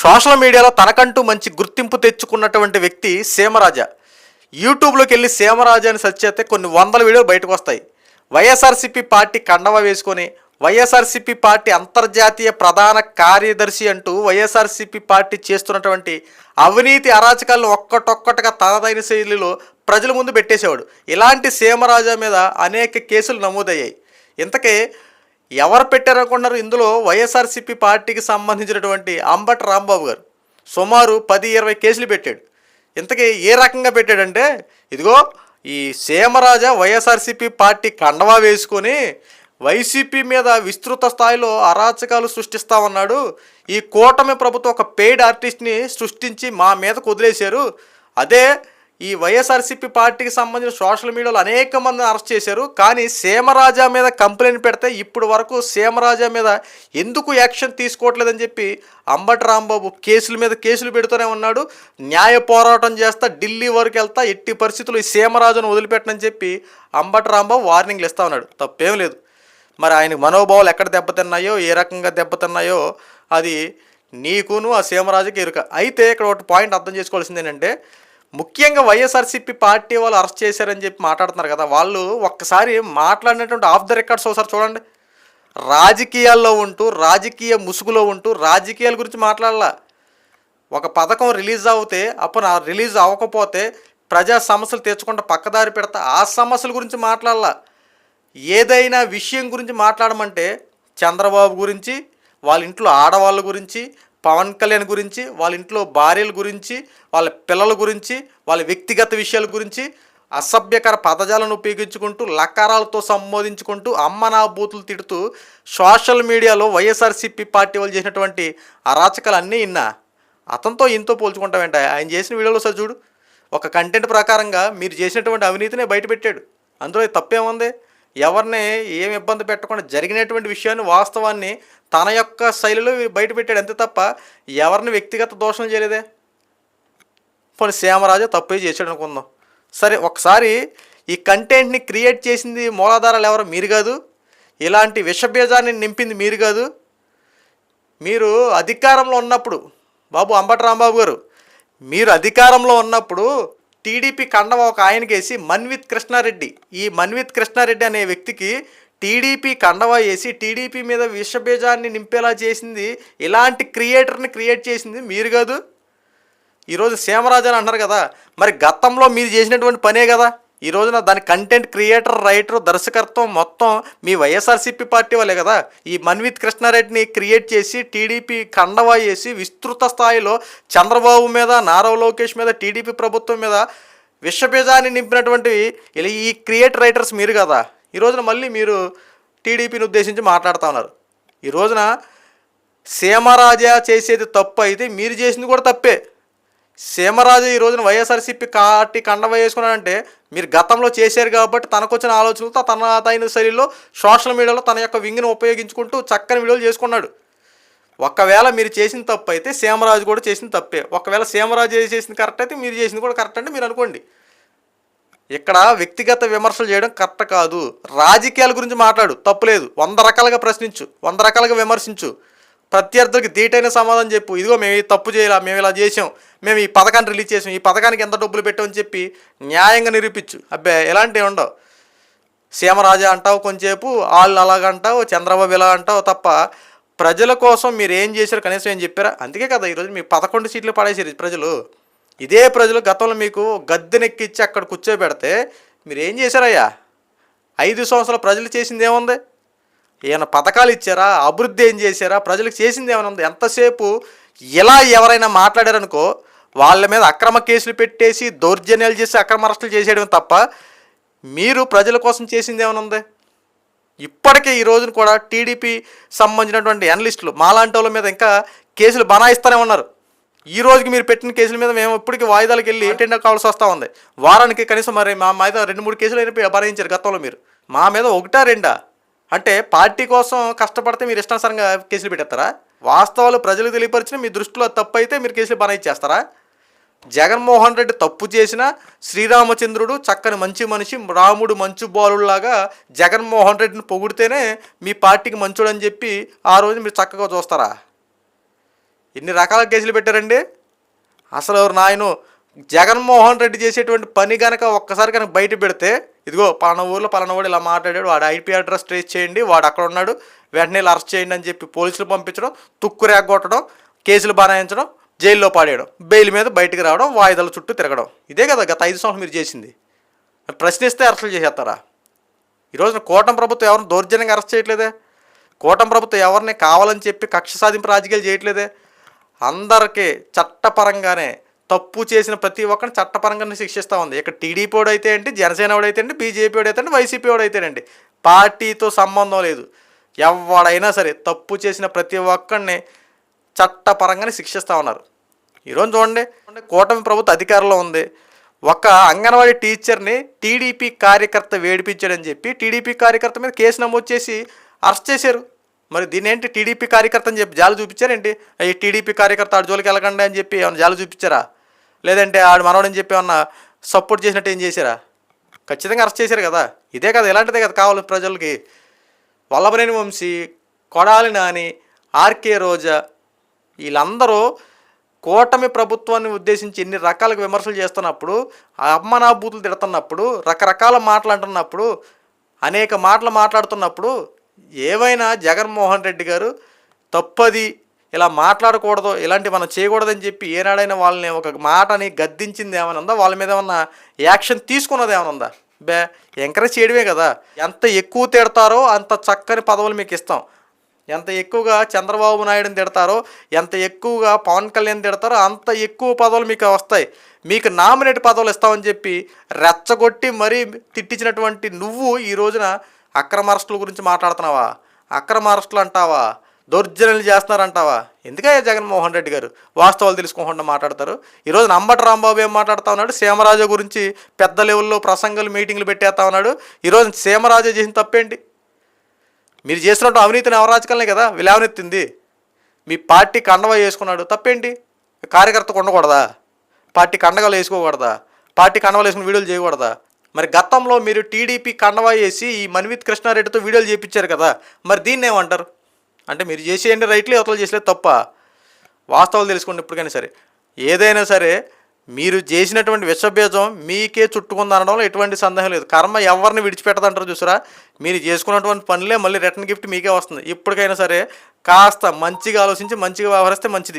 Social మీడియాలో తనకంటూ మంచి గుర్తింపు తెచ్చుకున్నటువంటి వ్యక్తి సీమరాజా. యూట్యూబ్లోకి వెళ్ళి సీమరాజా అని సెర్చ్ చేస్తే కొన్ని వందల వీడియోలు బయటకు వస్తాయి. వైఎస్ఆర్సీపీ పార్టీ కండవ వేసుకొని వైఎస్ఆర్సీపీ పార్టీ అంతర్జాతీయ ప్రధాన కార్యదర్శి అంటూ వైఎస్ఆర్సీపీ పార్టీ చేస్తున్నటువంటి అవినీతి అరాచకాలను ఒక్కటొక్కటిగా తనదైన శైలిలో ప్రజల ముందు పెట్టేసేవాడు. ఇలాంటి సీమరాజా మీద అనేక కేసులు నమోదయ్యాయి. ఇంతకే ఎవరు పెట్టారనుకున్నారు ఇందులో వైఎస్ఆర్సీపీ పార్టీకి సంబంధించినటువంటి అంబట్ రాంబాబు గారు. సుమారు పది ఇరవై కేసులు పెట్టాడు. ఇంతకీ ఏ రకంగా పెట్టాడంటే ఇదిగో ఈ సీమరాజా వైఎస్ఆర్సీపీ పార్టీ కండవా వేసుకొని వైసీపీ మీద విస్తృత స్థాయిలో అరాచకాలు సృష్టిస్తామన్నాడు. ఈ కూటమి ప్రభుత్వం ఒక పెయిడ్ ఆర్టిస్ట్ని సృష్టించి మా మీదకు వదిలేశారు. అదే ఈ వైఎస్ఆర్సీపీ పార్టీకి సంబంధించిన సోషల్ మీడియాలో అనేక మందిని అరెస్ట్ చేశారు. కానీ సీమరాజా మీద కంప్లైంట్ పెడితే ఇప్పుడు వరకు సీమరాజా మీద ఎందుకు యాక్షన్ తీసుకోవట్లేదని చెప్పి అంబటి రాంబాబు కేసుల మీద కేసులు పెడుతూనే ఉన్నాడు. న్యాయ పోరాటం చేస్తా ఢిల్లీ వరకు వెళ్తా ఎట్టి పరిస్థితులు ఈ సీమరాజును వదిలిపెట్టనని చెప్పి అంబటి రాంబాబు వార్నింగ్లు ఇస్తా ఉన్నాడు. తప్పేం లేదు. మరి ఆయన మనోభావాలు ఎక్కడ దెబ్బతిన్నాయో ఏ రకంగా దెబ్బతిన్నాయో అది నీకును ఆ సీమరాజుకి ఎరుక. అయితే ఇక్కడ ఒకటి పాయింట్ అర్థం చేసుకోవాల్సింది ఏంటంటే ముఖ్యంగా వైఎస్ఆర్సీపీ పార్టీ వాళ్ళు అరెస్ట్ చేశారని చెప్పి మాట్లాడుతున్నారు కదా వాళ్ళు ఒక్కసారి మాట్లాడినటువంటి ఆఫ్ ద రికార్డ్స్ ఒకసారి చూడండి. రాజకీయాల్లో ఉంటూ రాజకీయ ముసుగులో ఉంటూ రాజకీయాల గురించి మాట్లాడాల. ఒక పథకం రిలీజ్ అవుతే అప్పుడు ఆ రిలీజ్ అవ్వకపోతే ప్రజా సమస్యలు తెచ్చుకుంటూ పక్కదారి పెడతా ఆ సమస్యల గురించి మాట్లాడాల. ఏదైనా విషయం గురించి మాట్లాడమంటే చంద్రబాబు గురించి వాళ్ళ ఇంట్లో ఆడవాళ్ళ గురించి పవన్ కళ్యాణ్ గురించి వాళ్ళ ఇంట్లో భార్యల గురించి వాళ్ళ పిల్లల గురించి వాళ్ళ వ్యక్తిగత విషయాల గురించి అసభ్యకర పదజాలను ఉపయోగించుకుంటూ లకారాలతో సంబోధించుకుంటూ అమ్మ నా బూతులు తిడుతూ సోషల్ మీడియాలో వైఎస్ఆర్సీపీ పార్టీ వాళ్ళు చేసినటువంటి అరాచకాలు అన్నీ ఇన్నా అతనితో ఇంతో పోల్చుకుంటామేంట ఆయన చేసిన వీడియోలో సార్ చూడు. ఒక కంటెంట్ ప్రకారంగా మీరు చేసినటువంటి అవినీతినే బయటపెట్టాడు. అందులో తప్పేముంది? ఎవరిని ఏమి ఇబ్బంది పెట్టకుండా జరిగినటువంటి విషయాన్ని వాస్తవాన్ని తన యొక్క శైలిలో బయట పెట్టాడు. అంతే తప్ప ఎవరిని వ్యక్తిగత దోషం చేయలేదే. పోనీ శ్యామరాజు తప్పే చేశాడు అనుకుందాం. సరే ఒకసారి ఈ కంటెంట్ని క్రియేట్ చేసింది మూలాధారాలు ఎవరు? మీరు కాదు. ఇలాంటి విషబీజాన్ని నింపింది మీరు కాదు. మీరు అధికారంలో ఉన్నప్పుడు బాబు అంబటి రాంబాబు గారు మీరు అధికారంలో ఉన్నప్పుడు టీడీపీ కండవ ఒక ఆయనకేసి మన్విత్ కృష్ణారెడ్డి. ఈ మన్విత్ కృష్ణారెడ్డి అనే వ్యక్తికి టీడీపీ కండవ వేసి టీడీపీ మీద విషబీజాన్ని నింపేలా చేసింది. ఇలాంటి క్రియేటర్ని క్రియేట్ చేసింది మీరు కాదు. ఈరోజు సేమరాజు అని అంటారు కదా. మరి గతంలో మీరు చేసినటువంటి పనే కదా. ఈ రోజున దాని కంటెంట్ క్రియేటర్ రైటర్ దర్శకత్వం మొత్తం మీ వైఎస్ఆర్సీపీ పార్టీ వాళ్ళే కదా? ఈ మన్విత్ కృష్ణారెడ్డిని క్రియేట్ చేసి టీడీపీ కండవా చేసి విస్తృత స్థాయిలో చంద్రబాబు మీద నారవ లోకేష్ మీద టీడీపీ ప్రభుత్వం మీద విషబీజాన్ని నింపినటువంటి ఈ క్రియేట్ రైటర్స్ మీరు కదా? ఈ రోజున మళ్ళీ మీరు టీడీపీని ఉద్దేశించి మాట్లాడుతూ ఉన్నారు. ఈ రోజున సీమరాజా చేసేది తప్పు అయితే మీరు చేసింది కూడా తప్పే. సీమరాజు ఈ రోజున వైఎస్ఆర్సీపీ పార్టీ కండవ వేసుకున్నాడంటే మీరు గతంలో చేశారు కాబట్టి తనకు వచ్చిన ఆలోచనలతో తన తగిన శైలిలో సోషల్ మీడియాలో తన యొక్క వింగ్ని ఉపయోగించుకుంటూ చక్కని వీడియోలు చేసుకున్నాడు. ఒకవేళ మీరు చేసిన తప్పు అయితే సీమరాజు కూడా చేసిన తప్పే. ఒకవేళ సీమరాజు చేసింది కరెక్ట్ అయితే మీరు చేసింది కూడా కరెక్ట్ అంటే మీరు అనుకోండి. ఇక్కడ వ్యక్తిగత విమర్శలు చేయడం కరెక్ట్ కాదు. రాజకీయాల గురించి మాట్లాడు. తప్పులేదు వంద రకాలుగా ప్రశ్నించు. వంద రకాలుగా విమర్శించు. ప్రత్యర్థులకి ధీటైన సమాధానం చెప్పు. ఇదిగో మేము ఈ తప్పు చేయాల మేము ఇలా చేసాం మేము ఈ పథకాన్ని రిలీజ్ చేసాం ఈ పథకానికి ఎంత డబ్బులు పెట్టామని చెప్పి న్యాయంగా నిరూపించు. అబ్బే ఎలాంటివి ఉండవు. సీమరాజా అంటావు కొంచెంసేపు వాళ్ళు అలాగంటావు చంద్రబాబు ఇలా అంటావు తప్ప ప్రజల కోసం మీరు ఏం చేశారు కనీసం ఏం చెప్పారా? అందుకే కదా ఈరోజు మీ పదకొండు సీట్లు పడేసారు ప్రజలు. ఇదే ప్రజలు గతంలో మీకు గద్దెనెక్కిచ్చి అక్కడ కూర్చోబెడితే మీరు ఏం చేశారయ్యా? ఐదు సంవత్సరాలు ప్రజలు చేసింది ఏముంది? ఏమైనా పథకాలు ఇచ్చారా? అభివృద్ధి ఏం చేశారా? ప్రజలకు చేసింది ఏమైనా ఉంది? ఎంతసేపు ఇలా ఎవరైనా మాట్లాడారనుకో వాళ్ళ మీద అక్రమ కేసులు పెట్టేసి దౌర్జన్యాలు చేసి అక్రమ అరెస్టులు చేసేయడం తప్ప మీరు ప్రజల కోసం చేసింది ఏమైనా ఉంది? ఇప్పటికే ఈ రోజున కూడా టీడీపీ సంబంధించినటువంటి అనలిస్టులు మాలాంటి వాళ్ళ మీద ఇంకా కేసులు బనాయిస్తూనే ఉన్నారు. ఈ రోజుకి మీరు పెట్టిన కేసుల మీద మేము ఇప్పటికి వాయిదాలకు వెళ్ళి అటెండ్ కావాల్సి వస్తూ ఉంది. వారానికి కనీసం మరి మా మీద రెండు మూడు కేసులు అయినా బనాయించారు గతంలో మీరు. మా మీద ఒకటా రెండా? అంటే పార్టీ కోసం కష్టపడితే మీరు ఇష్టానుసారంగా కేసులు పెట్టేస్తారా? వాస్తవాలు ప్రజలకు తెలియపరిచిన మీ దృష్టిలో తప్పు అయితే మీరు కేసులు బనాయిచ్చేస్తారా జగన్మోహన్ రెడ్డి తప్పు చేసిన శ్రీరామచంద్రుడు చక్కని మంచి మనిషి రాముడు మంచు బాలులాగా జగన్మోహన్ రెడ్డిని పొగిడితేనే మీ పార్టీకి మంచుడని చెప్పి ఆ రోజు మీరు చక్కగా చూస్తారా? ఎన్ని రకాల కేసులు పెట్టారండి? అసలు ఎవరు నాయను జగన్మోహన్ రెడ్డి చేసేటువంటి పని కనుక ఒక్కసారి కనుక బయట పెడితే ఇదిగో పలానా ఊర్లో పలానా వాడు ఇలా మాట్లాడాడు వాడు ఐపీ అడ్రస్ ట్రేస్ చేయండి వాడు అక్కడ ఉన్నాడు వెంటనే ఇలా అరెస్ట్ చేయండి అని చెప్పి పోలీసులు పంపించడం తుక్కు రేగొట్టడం కేసులు బనాయించడం జైల్లో పాడేయడం బెయిల్ మీద బయటికి రావడం వాయిదాల చుట్టూ తిరగడం. ఇదే కదా గత ఐదు సంవత్సరాలు మీరు చేసింది. ప్రశ్నిస్తే అరెస్టులు చేసేస్తారా? ఈరోజు కూటమి ప్రభుత్వం ఎవరిని దౌర్జన్యంగా అరెస్ట్ చేయట్లేదే? కూటమి ప్రభుత్వం ఎవరిని కావాలని చెప్పి కక్ష సాధింపు రాజకీయాలు చేయట్లేదే? అందరికీ చట్టపరంగానే తప్పు చేసిన ప్రతి ఒక్కరిని చట్టపరంగా శిక్షిస్తూ ఉంది. ఇక్కడ టీడీపీ వాడు అయితే ఏంటి జనసేన వాడు అయితే అండి బీజేపీ వాడు అయితే అండి వైసీపీ వాడు అయితేనండి పార్టీతో సంబంధం లేదు. ఎవడైనా సరే తప్పు చేసిన ప్రతి ఒక్కరిని చట్టపరంగానే శిక్షిస్తూ ఉన్నారు. ఈరోజు చూడండి కూటమి ప్రభుత్వ అధికారంలో ఉంది. ఒక అంగన్వాడీ టీచర్ని టీడీపీ కార్యకర్త వేడిపించాడని చెప్పి టీడీపీ కార్యకర్త మీద కేసు నమోదు చేసి అరెస్ట్ చేశారు. మరి దీని ఏంటి టీడీపీ కార్యకర్త అని చెప్పి జాలు చూపించారేంటి? ఈ టీడీపీ కార్యకర్త ఆడు జోలికి వెళ్ళకండి అని చెప్పి ఏమైనా జాలు చూపించారా? లేదంటే ఆడు మనవడని చెప్పి ఏమన్నా సపోర్ట్ చేసినట్టు ఏం చేశారా? ఖచ్చితంగా అరెస్ట్ చేశారు కదా. ఇదే కదా ఇలాంటిదే కదా కావాలి ప్రజలకి. వల్లభనేని వంశీ కొడాలి నాని ఆర్కే రోజా వీళ్ళందరూ కూటమి ప్రభుత్వాన్ని ఉద్దేశించి ఎన్ని రకాలుగా విమర్శలు చేస్తున్నప్పుడు ఆ అమ్మనాభూతులు తిడుతున్నప్పుడు రకరకాల మాటలు అంటున్నప్పుడు అనేక మాటలు మాట్లాడుతున్నప్పుడు ఏవైనా జగన్మోహన్ రెడ్డి గారు తప్పది ఇలా మాట్లాడకూడదు ఇలాంటి మనం చేయకూడదని చెప్పి ఏనాడైనా వాళ్ళని ఒక మాటని గద్దించింది ఏమైనా ఉందా? వాళ్ళ మీద ఏమన్నా యాక్షన్ తీసుకున్నది ఏమైనా ఉందా? బే ఎంకరేజ్ చేయడమే కదా. ఎంత ఎక్కువ తిడతారో అంత చక్కని పదవులు మీకు ఇస్తాం. ఎంత ఎక్కువగా చంద్రబాబు నాయుడుని తిడతారో ఎంత ఎక్కువగా పవన్ కళ్యాణ్ తిడతారో అంత ఎక్కువ పదవులు మీకు వస్తాయి. మీకు నామినేట్ పదవులు ఇస్తామని చెప్పి రెచ్చగొట్టి మరీ తిట్టించినటువంటి నువ్వు ఈ రోజున అక్రమ అరెస్టుల గురించి మాట్లాడుతున్నావా? అక్రమ అరెస్టులు అంటావా? దౌర్జన్యాలు చేస్తున్నారంటావా? ఎందుకయ్యా జగన్మోహన్ రెడ్డి గారు? వాస్తవాలు తెలుసుకోకుండా మాట్లాడతారు. ఈరోజు అంబటి రాంబాబు ఏం మాట్లాడుతా ఉన్నాడు? సీమరాజు గురించి పెద్ద లెవెల్లో ప్రసంగాలు మీటింగ్లు పెట్టేస్తా ఉన్నాడు. ఈరోజు సీమరాజు చేసిన తప్పేంటి? మీరు చేసినట్టు అవినీతిని అవరాజకాలనే కదా? విలావనెత్తింది. మీ పార్టీ కండవ వేసుకున్నాడు. తప్పేంటి? కార్యకర్తకు ఉండకూడదా పార్టీ కండగలు వేసుకోకూడదా? పార్టీ కండవలు వేసుకుని వీడియోలు చేయకూడదా? మరి గతంలో మీరు టీడీపీ కండవా వేసి ఈ మన్విత్ కృష్ణారెడ్డితో వీడియోలు చేయించారు కదా? మరి దీన్ని ఏమంటారు అంటే మీరు చేసేయండి రైట్లే అవతల చేసలేదు తప్ప వాస్తవాలు తెలుసుకోండి ఇప్పటికైనా సరే. ఏదైనా సరే మీరు చేసినటువంటి విషబీజం మీకే చుట్టుకుంది అనడంలో ఎటువంటి సందేహం లేదు. కర్మ ఎవరిని విడిచిపెట్టదంటారు చూసారా? మీరు చేసుకున్నటువంటి పనులే మళ్ళీ రిటర్న్ గిఫ్ట్ మీకే వస్తుంది. ఇప్పటికైనా సరే కాస్త మంచిగా ఆలోచించి మంచిగా వ్యవహరిస్తే మంచిది.